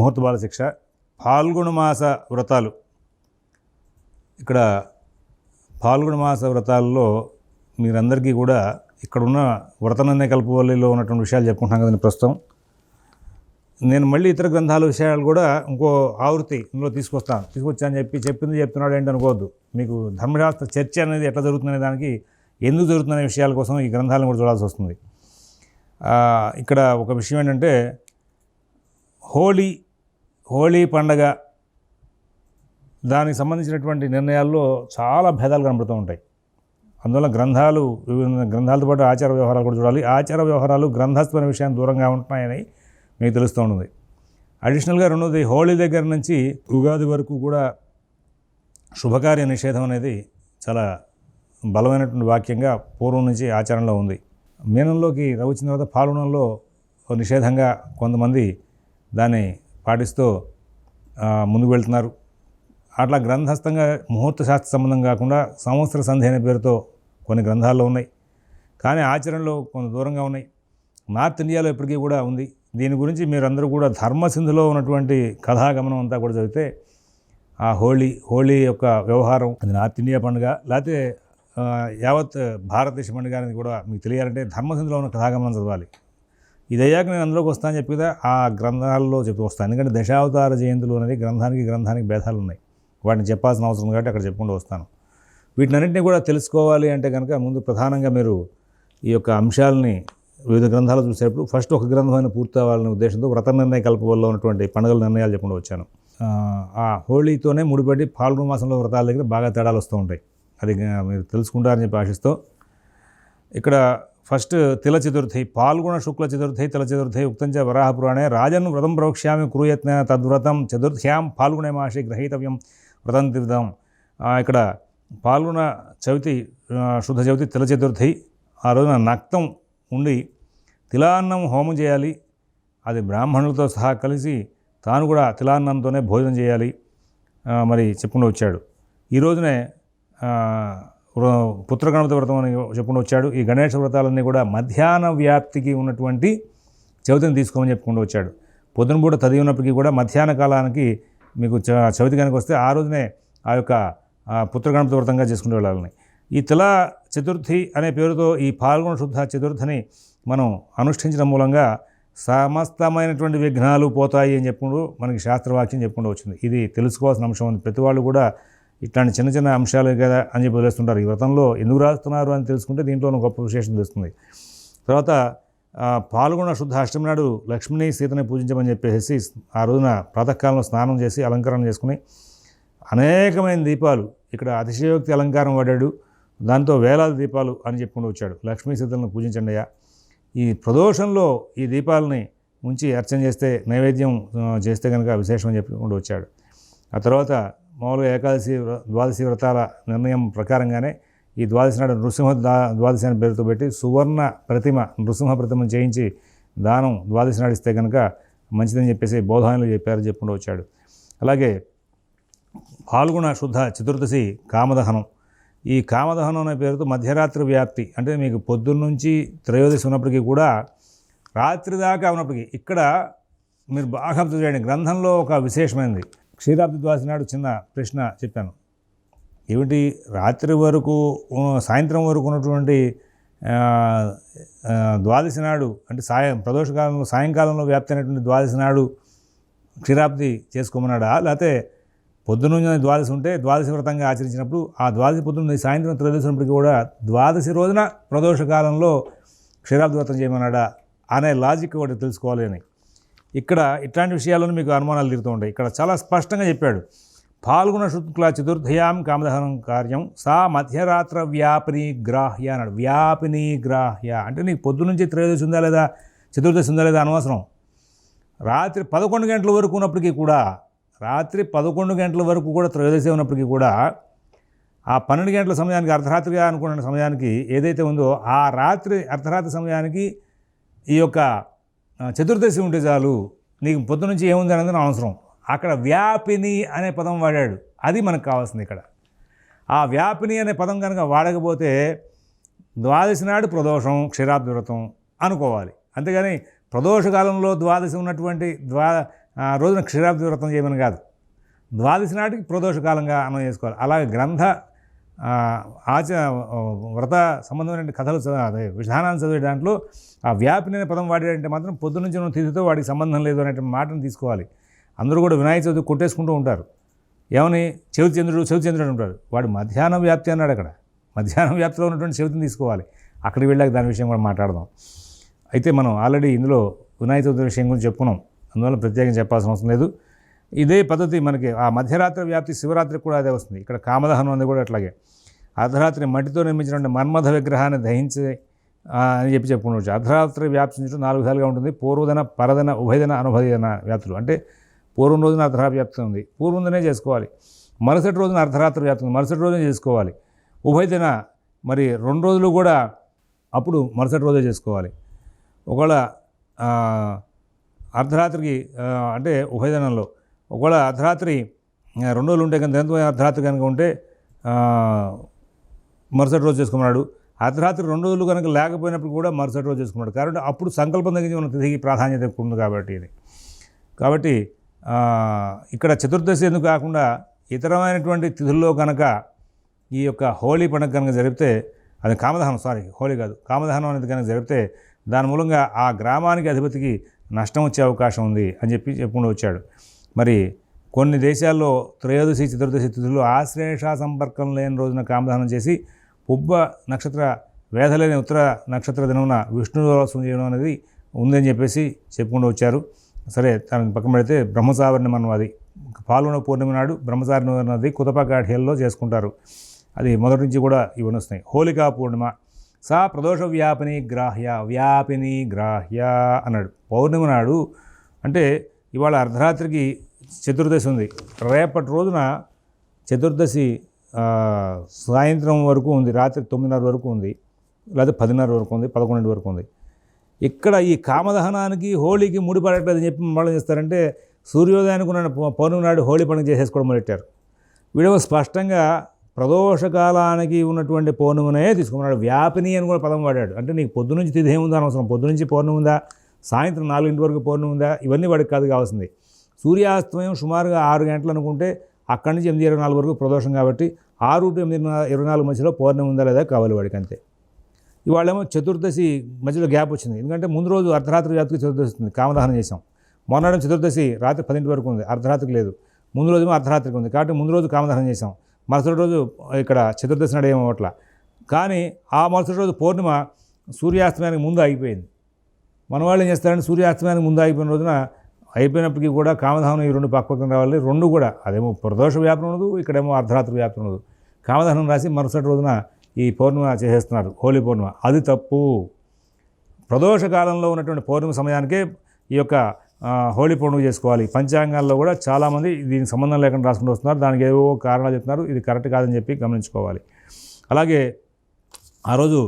ముహూర్త బాల శిక్ష పాల్గొన మాస వ్రతాలు. ఇక్కడ పాల్గొన మాస వ్రతాల్లో మీరందరికీ కూడా ఇక్కడున్న వ్రతనన్నే కల్పవల్లిలో ఉన్నటువంటి విషయాలు చెప్పుకుంటున్నాం కదండి ప్రస్తుతం. నేను మళ్ళీ ఇతర గ్రంథాల విషయాలు కూడా ఇంకో ఆవృత్తి ఇందులో తీసుకొస్తాను. తీసుకొచ్చాను చెప్పి చెప్పింది చెప్తున్నాడు ఏంటి అనుకోవద్దు. మీకు ధర్మశాస్త్ర చర్చ అనేది ఎట్లా జరుగుతుందనే దానికి ఎందుకు జరుగుతుందనే విషయాల కోసం ఈ గ్రంథాలను కూడా చూడాల్సి వస్తుంది. ఇక్కడ ఒక విషయం ఏంటంటే హోలీ హోలీ పండగ దానికి సంబంధించినటువంటి నిర్ణయాల్లో చాలా భేదాలు కనబడుతూ ఉంటాయి. అందువల్ల గ్రంథాలు వివిధ గ్రంథాలతో పాటు ఆచార వ్యవహారాలు కూడా చూడాలి. ఆచార వ్యవహారాలు గ్రంథస్థమైన విషయాన్ని దూరంగా ఉంటున్నాయని మీకు తెలుస్తూ ఉంటుంది అడిషనల్గా రెండోది హోళీ దగ్గర నుంచి ఉగాది వరకు కూడా శుభకార్య నిషేధం అనేది చాలా బలమైనటువంటి వాక్యంగా పూర్వం నుంచి ఆచరణలో ఉంది. మీనంలోకి వచ్చిన తర్వాత పాల్గొనంలో నిషేధంగా కొంతమంది దాన్ని పాటిస్తూ ముందుకు వెళ్తున్నారు. అట్లా గ్రంథస్థంగా ముహూర్త శాస్త్ర సంబంధం కాకుండా సంవత్సర సంధి అనే పేరుతో కొన్ని గ్రంథాల్లో ఉన్నాయి. కానీ ఆచరణలో కొంత దూరంగా ఉన్నాయి. నార్త్ ఇండియాలో ఇప్పటికీ కూడా ఉంది. దీని గురించి మీరందరూ కూడా ధర్మసింధులో ఉన్నటువంటి కథాగమనం అంతా కూడా చదివితే ఆ హోళీ హోళీ యొక్క వ్యవహారం అది నార్త్ ఇండియా పండుగ లేకపోతే యావత్ భారతదేశ పండుగ అనేది కూడా మీకు తెలియాలంటే ధర్మసింధులో ఉన్న కథాగమనం చదవాలి. ఇది అయ్యాక నేను అందులోకి వస్తాను చెప్పి కదా ఆ గ్రంథాల్లో చెప్తూ వస్తాను. ఎందుకంటే దశావతార జయంతులు అనేది గ్రంథానికి గ్రంథానికి భేదాలు ఉన్నాయి వాటిని చెప్పాల్సిన అవసరం కాబట్టి అక్కడ చెప్పుకుంటూ వస్తాను. వీటినన్నింటినీ కూడా తెలుసుకోవాలి అంటే కనుక ముందు ప్రధానంగా మీరు ఈ యొక్క అంశాలని వివిధ గ్రంథాలు చూసేటప్పుడు ఫస్ట్ ఒక గ్రంథమైన పూర్తి ఉద్దేశంతో వ్రత నిర్ణయ కల్పవల్లో ఉన్నటువంటి పండుగల నిర్ణయాలు చెప్పుకుంటూ వచ్చాను. ఆ, హోళీతోనే ముడిపడి పాల్గొన మాసంలో వ్రతాల దగ్గర బాగా తేడాలు వస్తూ ఉంటాయి. అది మీరు తెలుసుకుంటారని చెప్పి ఆశిస్తూ ఇక్కడ ఫస్ట్ తిల చతుర్థి పాల్గొన శుక్ల చతుర్థి తిల చతుర్థి ఉక్తంచ వరాహ పురాణే రాజన్ వ్రతం ప్రవక్ష్యామి క్రూయత్న తద్వ్రతం చతుర్థ్యాం పాల్గొనే మాషి గ్రహీతవ్యం వ్రతం తిర్థం ఇక్కడ పాల్గొన చవితి శుద్ధ చవితి తిల చతుర్థి ఆ రోజున నక్తం ఉండి తిలాన్నం హోమం చేయాలి. అది బ్రాహ్మణులతో సహా కలిసి తాను కూడా తిలాన్నంతోనే భోజనం చేయాలి. మరి చెప్పుకుంటూ వచ్చాడు. ఈ రోజునే పుత్రగణపతి వ్రతం అని చెప్పుకుంటూ వచ్చాడు. ఈ గణేష వ్రతాలన్నీ కూడా మధ్యాహ్న వ్యాప్తికి ఉన్నటువంటి చవితిని తీసుకోమని చెప్పుకుంటూ వచ్చాడు. పొద్దున పూట చదివి ఉన్నప్పటికీ కూడా మధ్యాహ్న కాలానికి మీకు చ చవితి కనుక వస్తే ఆ రోజునే ఆ యొక్క పుత్రగణపతి వ్రతంగా చేసుకుంటూ వెళ్ళాలని. ఈ తులా చతుర్థి అనే పేరుతో ఈ పాల్గొన శుద్ధ చతుర్థిని మనం అనుష్ఠించడం మూలంగా సమస్తమైనటువంటి విఘ్నాలు పోతాయి అని చెప్పుకుంటూ మనకి శాస్త్రవాక్యం చెప్పుకుంటూ వచ్చింది. ఇది తెలుసుకోవాల్సిన అంశం ఉంది ప్రతి వాళ్ళు కూడా ఇట్లాంటి చిన్న చిన్న అంశాలు కదా అని చెప్పి వదిలేస్తుంటారు. ఈ వ్రతంలో ఎందుకు రాస్తున్నారు అని తెలుసుకుంటే దీంట్లో గొప్ప విశేషం తెలుస్తుంది. తర్వాత పాల్గొన్న పాల్గొన శుద్ధ అష్టమి నాడు లక్ష్మిని సీతని పూజించమని చెప్పేసి ఆ రోజున ప్రాతకాలంలో స్నానం చేసి అలంకరణ చేసుకుని అనేకమైన దీపాలు ఇక్కడ అతిశయోక్తి అలంకారం వాడాడు. దాంతో వేలాది దీపాలు అని చెప్పుకుంటూ వచ్చాడు. లక్ష్మీ సీతలను పూజించండి అయ్యా. ఈ ప్రదోషంలో ఈ దీపాలని ఉంచి అర్చన చేస్తే నైవేద్యం చేస్తే కనుక విశేషం అని చెప్పుకుంటూ వచ్చాడు. ఆ తర్వాత మామూలుగా ఏకాదశి వ్ర- ద్వాదశి వ్రతాల నిర్ణయం ప్రకారంగానే ఈ ద్వాదశి నాడు నృసింహ ద్వాదశి అనే పేరుతో పెట్టి సువర్ణ ప్రతిమ నృసింహ ప్రతిమను చేయించి దానం ద్వాదశి నాడు ఇస్తే కనుక మంచిదని చెప్పేసి బోధాయనలు చెప్పారు చెప్పుకుంటూ వచ్చాడు. అలాగే పాల్గొన శుద్ధ చతుర్దశి కామదహనం. ఈ కామదహనం అనే పేరుతో మధ్యరాత్రి వ్యాప్తి అంటే మీకు పొద్దున్నుంచి త్రయోదశి ఉన్నప్పటికీ కూడా రాత్రి దాకా ఉన్నప్పటికీ ఇక్కడ మీరు బాగా అబ్జర్వ్ చేయండి గ్రంథంలో ఒక విశేషమైనది క్షీరాబ్ది ద్వాసి నాడు చిన్న ప్రశ్న చెప్పాను. ఏమిటి? రాత్రి వరకు సాయంత్రం వరకు ఉన్నటువంటి ద్వాదశి నాడు అంటే సాయం ప్రదోషకాలంలో సాయంకాలంలో వ్యాప్తి అయినటువంటి ద్వాదశి నాడు క్షీరాబ్ది చేసుకోమన్నాడా? లేకపోతే పొద్దున్న ద్వాదశి ఉంటే ద్వాదశి వ్రతంగా ఆచరించినప్పుడు ఆ ద్వాదశి పొద్దున్న సాయంత్రం త్రయోదశి కూడా ద్వాదశి రోజున ప్రదోషకాలంలో క్షీరాబ్ది వ్రతం చేయమన్నాడా? అనే లాజిక్ ఒకటి తెలుసుకోవాలి అని. ఇక్కడ ఇట్లాంటి విషయాలను మీకు అనుమానాలు తీరుతూ ఉంటాయి. ఇక్కడ చాలా స్పష్టంగా చెప్పాడు. పాల్గొన శుక్ల చతుర్థయాం కామదహనం కార్యం. సా మధ్యరాత్ర వ్యాపిని గ్రాహ్య అన్నాడు. వ్యాపిని గ్రాహ్య. అంటే నీకు పొద్దు నుంచి త్రయోదశి ఉందా లేదా? చతుర్దశి ఉందా లేదా అనవసరం. రాత్రి పదకొండు గంటల వరకు ఉన్నప్పటికీ కూడా రాత్రి పదకొండు గంటల వరకు కూడా త్రయోదశి ఉన్నప్పటికీ కూడా ఆ పన్నెండు గంటల సమయానికి అర్ధరాత్రిగా అనుకున్న సమయానికి ఏదైతే ఉందో ఆ రాత్రి అర్ధరాత్రి సమయానికి ఈ యొక్క చతుర్దశి ఉంటే చాలు నీకు పొద్దు నుంచి ఏముంది అనేది నా అవసరం. అక్కడ వ్యాపిని అనే పదం వాడాడు. అది మనకు కావాల్సింది ఇక్కడ. ఆ వ్యాపిని అనే పదం కనుక వాడకపోతే ద్వాదశి నాడు ప్రదోషం క్షీరాబ్దురతం అనుకోవాలి. అంతేగాని ప్రదోషకాలంలో ద్వాదశి ఉన్నటువంటి ద్వా రోజున క్షీరాబ్ది వ్రతం చేయమని కాదు. ద్వాదశి నాటికి ప్రదోషకాలంగా కాలంగా చేసుకోవాలి. అలాగే గ్రంథ ఆచ వ్రత సంబంధమైన కథలు అదే విధానాన్ని చదివే దాంట్లో ఆ వ్యాపిని అనే పదం వాడాడంటే మాత్రం పొద్దు నుంచి ఉన్న తిథితో వాడికి సంబంధం లేదు అనే మాటను తీసుకోవాలి. అందరూ కూడా వినాయక చవితి కొట్టేసుకుంటూ ఉంటారు. ఏమని? చెవితి చంద్రుడు చెవితి చంద్రుడు ఉంటాడు. వాడు మధ్యాహ్నం వ్యాప్తి అన్నాడు అక్కడ. మధ్యాహ్నం వ్యాప్తిలో ఉన్నటువంటి చెవితిని తీసుకోవాలి. అక్కడికి వెళ్ళాక దాని విషయం కూడా మాట్లాడదాం. అయితే మనం ఆల్రెడీ ఇందులో వినాయక చవితి విషయం గురించి చెప్పుకున్నాం. అందువల్ల ప్రత్యేకంగా చెప్పాల్సిన అవసరం లేదు. ఇదే పద్ధతి మనకి ఆ మధ్యరాత్రి వ్యాప్తి శివరాత్రికి కూడా అదే వస్తుంది. ఇక్కడ కామదహనం అనేది కూడా అట్లాగే. అర్ధరాత్రి మట్టితో నిర్మించినటువంటి మన్మథ విగ్రహాన్ని దహించి అని చెప్పి చెప్పుకోవచ్చు అర్ధరాత్రి వ్యాప్తించడం నాలుగు విధాలుగా ఉంటుంది. పూర్వదన పరదన ఉభయదన అనుభవదన వ్యాప్తులు. అంటే పూర్వం రోజున అర్ధరాత్రి వ్యాప్తి ఉంది. పూర్వందనే చేసుకోవాలి. మరుసటి రోజున అర్ధరాత్రి వ్యాప్తి ఉంది. మరుసటి రోజున చేసుకోవాలి. ఉభయదిన మరి రెండు రోజులు కూడా అప్పుడు మరుసటి రోజే చేసుకోవాలి. ఒకవేళ అర్ధరాత్రికి అంటే ఉభయదనంలో ఒకవేళ అర్ధరాత్రి రెండు రోజులు ఉంటే కనుక దినంతో అర్ధరాత్రి కనుక ఉంటే మరుసటి రోజు చేసుకున్నాడు. అర్ధరాత్రి రెండు రోజులు కనుక లేకపోయినప్పుడు కూడా మరుసటి రోజు చేసుకున్నాడు. కాబట్టి అప్పుడు సంకల్పం దగ్గర ఉన్న తిథికి ప్రాధాన్యత ఎక్కువ ఉంది కాబట్టి ఇది. కాబట్టి ఇక్కడ చతుర్దశి ఎందుకు కాకుండా ఇతరమైనటువంటి తిథుల్లో కనుక ఈ యొక్క హోలీ పండుగ కనుక జరిపితే అది కామదహనం సారీ హోలీ కాదు కామదహనం అనేది కనుక జరిపితే దాని మూలంగా ఆ గ్రామానికి అధిపతికి నష్టం వచ్చే అవకాశం ఉంది అని చెప్పి చెప్పుకుంటూ వచ్చాడు. మరి కొన్ని దేశాల్లో త్రయోదశి చతుర్దశి తిథులు ఆశ్లేష సంపర్కం లేని రోజున కామదానం చేసి పుబ్బ నక్షత్ర వేధలేని ఉత్తర నక్షత్ర దినమున విష్ణుదోత్సవం చేయడం అనేది ఉందని చెప్పేసి చెప్పుకుంటూ వచ్చారు. సరే దాని పక్కన పెడితే బ్రహ్మసావర్ణం అన్నది పాల్గొన పూర్ణిమ నాడు బ్రహ్మసావర్ణం అన్నది కుతపకాఠ్యంలో చేసుకుంటారు. అది మొదటి నుంచి కూడా ఇవన్నీ వస్తున్నాయి. హోలికా పూర్ణిమ సా ప్రదోష వ్యాపిని గ్రాహ్య వ్యాపిని గ్రాహ్య అన్నాడు. పౌర్ణిమ నాడు అంటే ఇవాళ అర్ధరాత్రికి చతుర్దశి ఉంది. రేపటి రోజున చతుర్దశి సాయంత్రం వరకు ఉంది. రాత్రి తొమ్మిదిన్నర వరకు ఉంది. లేదా పదిన్నర వరకు ఉంది పదకొండు వరకు ఉంది. ఇక్కడ ఈ కామదహనానికి హోళీకి ముడిపడట్లేదని చెప్పి మళ్ళీ చేస్తారంటే సూర్యోదయానికి ఉన్న పౌర్ణమి నాడు హోళీ పండుగ చేసేసుకోవడం మొదలెట్టారు. వీడవ స్పష్టంగా ప్రదోషకాలానికి ఉన్నటువంటి పౌర్ణమినే తీసుకున్నాడు వ్యాపిని అని కూడా పదం వాడాడు. అంటే నీకు పొద్దు నుంచి తిథి ఏముందా అనవసరం. పొద్దు నుంచి పౌర్ణమి ఉందా? సాయంత్రం నాలుగింటి వరకు పౌర్ణమి ఉందా? ఇవన్నీ వాడికి కాదు కావాల్సింది. సూర్యాస్తమయం సుమారుగా ఆరు గంటలు అనుకుంటే అక్కడి నుంచి ఎనిమిది ఇరవై నాలుగు వరకు ప్రదోషం కాబట్టి ఆరు టు ఎనిమిది ఇరవై నాలుగు మధ్యలో పౌర్ణమి ఉందా లేదా కావాలి వాడికి అంతే. ఇవాళేమో చతుర్దశి మధ్యలో గ్యాప్ వచ్చింది. ఎందుకంటే ముందు రోజు అర్ధరాత్రి జాతికి చతుర్దశి వస్తుంది కామదహనం చేసాం మొన్నటి చతుర్దశి రాత్రి పదింటి వరకు ఉంది అర్ధరాత్రికి లేదు. ముందు రోజు అర్ధరాత్రికి ఉంది కాబట్టి ముందు రోజు కామదహనం చేసాం మరుసటి రోజు ఇక్కడ చతుర్దశి నడేమో అట్లా. కానీ ఆ మరుసటి రోజు పౌర్ణిమ సూర్యాస్తమయానికి ముందు ఆగిపోయింది మన వాళ్ళు ఏం చేస్తారంటే సూర్యాస్తమయానికి ముందు అయిపోయిన రోజున అయిపోయినప్పటికీ కూడా కామధానం ఈ రెండు పక్క పక్కన రావాలి. రెండు కూడా. అదేమో ప్రదోష వ్యాపనం ఉండదు ఇక్కడేమో అర్ధరాత్రి వ్యాపనం ఉండదు. కామధానం రాసి మరుసటి రోజున ఈ పౌర్ణిమ చేసేస్తున్నారు హోలీ పౌర్ణిమ. అది తప్పు. ప్రదోష కాలంలో ఉన్నటువంటి పౌర్ణిమ సమయానికే ఈ యొక్క హోలీ పౌర్ణమి చేసుకోవాలి. పంచాంగాల్లో కూడా చాలామంది దీనికి సంబంధం లేకుండా రాసుకుంటూ వస్తున్నారు. దానికి ఏవో కారణాలు చెప్తున్నారు. ఇది కరెక్ట్ కాదని చెప్పి గమనించుకోవాలి. అలాగే ఆ రోజు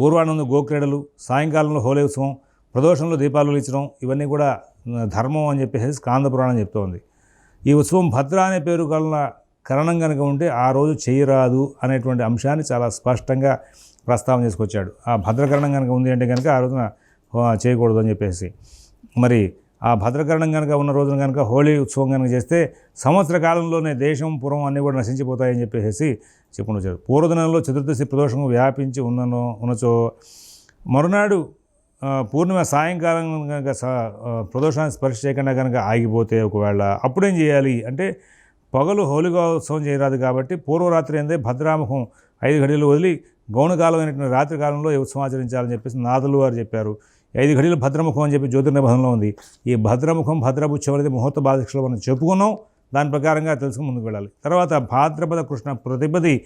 పూర్వానంద గోక్రీడలు సాయంకాలంలో హోలీ ఉత్సవం ప్రదోషంలో దీపాలు వెలిచడం ఇవన్నీ కూడా ధర్మం అని చెప్పేసి కాంద పురాణం చెప్తోంది. ఈ ఉత్సవం భద్ర అనే పేరు కలన కరణం కనుక ఉంటే ఆ రోజు చేయరాదు అనేటువంటి అంశాన్ని చాలా స్పష్టంగా ప్రస్తావన చేసుకొచ్చాడు. ఆ భద్రకరణం కనుక ఉంది అంటే కనుక ఆ రోజున చేయకూడదు అని చెప్పేసి. మరి ఆ భద్రకరణం కనుక ఉన్న రోజున కనుక హోలీ ఉత్సవం కనుక చేస్తే సంవత్సర కాలంలోనే దేశం పురం అన్నీ కూడా నశించిపోతాయని చెప్పేసి చెప్పుకుంటూ వచ్చారు పూర్వదినంలో చతుర్దశి ప్రదోషం వ్యాపించి ఉన్ననో ఉన్నచో మరునాడు పూర్ణిమ సాయంకాలం కనుక స- ప్రదోషాన్ని స్పర్శ చేయకుండా కనుక ఆగిపోతే ఒకవేళ అప్పుడేం చేయాలి? అంటే పగలు హోలిగా ఉత్సవం చేయరాదు కాబట్టి పూర్వరాత్రి అందే భద్రాముఖం ఐదు గడియలు వదిలి గౌణకాలం అయినటువంటి రాత్రి కాలంలో ఈ ఉత్సవం ఆచరించాలని చెప్పేసి నాదులు వారు చెప్పారు. ఐదు గడియలు భద్రముఖం అని చెప్పి జ్యోతిర్నిబంధంలో ఉంది. ఈ భద్రముఖం భద్రపుచ్చం అనేది ముహూర్త బాధక్షలో మనం చెప్పుకున్నాం. దాని ప్రకారంగా తెలుసుకుని ముందుకు వెళ్ళాలి. తర్వాత భాద్రపద కృష్ణ ప్రతిపది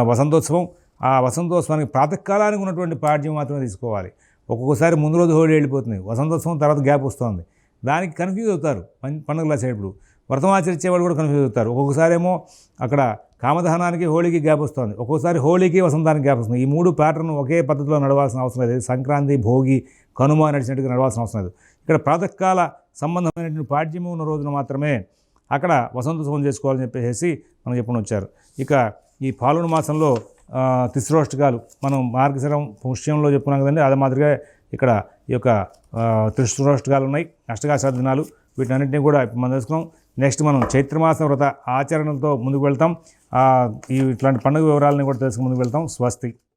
వసంతోత్సవం. ఆ వసంతోత్సవానికి ప్రాతకాలానికి ఉన్నటువంటి పాడ్యం మాత్రమే తీసుకోవాలి. ఒక్కొక్కసారి ముందు రోజు హోళీ వెళ్ళిపోతుంది వసంతోత్సవం తర్వాత గ్యాప్ వస్తుంది. దానికి కన్ఫ్యూజ్ అవుతారు. పండుగ పండుగలు వ్రతం ఆచరించే వాళ్ళు కూడా కన్ఫ్యూజ్ అవుతారు. ఒక్కొక్కసారి ఏమో అక్కడ కామదహనానికి హోళీకి గ్యాప్ వస్తుంది. ఒక్కొక్కసారి హోళీకి వసంతానికి గ్యాప్ వస్తుంది. ఈ మూడు ప్యాటర్న్ ఒకే పద్ధతిలో నడవాల్సిన అవసరం లేదు. సంక్రాంతి భోగి కనుమ నడిచినట్టుగా నడవాల్సిన అవసరం లేదు. ఇక్కడ ప్రాతకాల సంబంధమైనటువంటి పాడ్యము ఉన్న రోజున మాత్రమే అక్కడ వసంతోత్సవం చేసుకోవాలని చెప్పేసి మనం చెప్పుకొని వచ్చారు. ఇక ఈ పాల్గొన మాసంలో ఆ, మనం మార్గశరం పుష్యంలో చెప్పుకున్నాం కదండి అదే మాదిరిగా ఇక్కడ ఈ యొక్క త్రిశ్రోష్ఠకాలు ఉన్నాయి అష్టకాశాల దినాలు. వీటన్నింటినీ కూడా మనం తెలుసుకున్నాం. నెక్స్ట్ మనం చైత్రమాసం వ్రత ఆచరణతో ముందుకు వెళ్తాం. ఇట్లాంటి పండుగ వివరాలని కూడా తెలుసుకుని ముందుకు వెళ్తాం. స్వస్తి.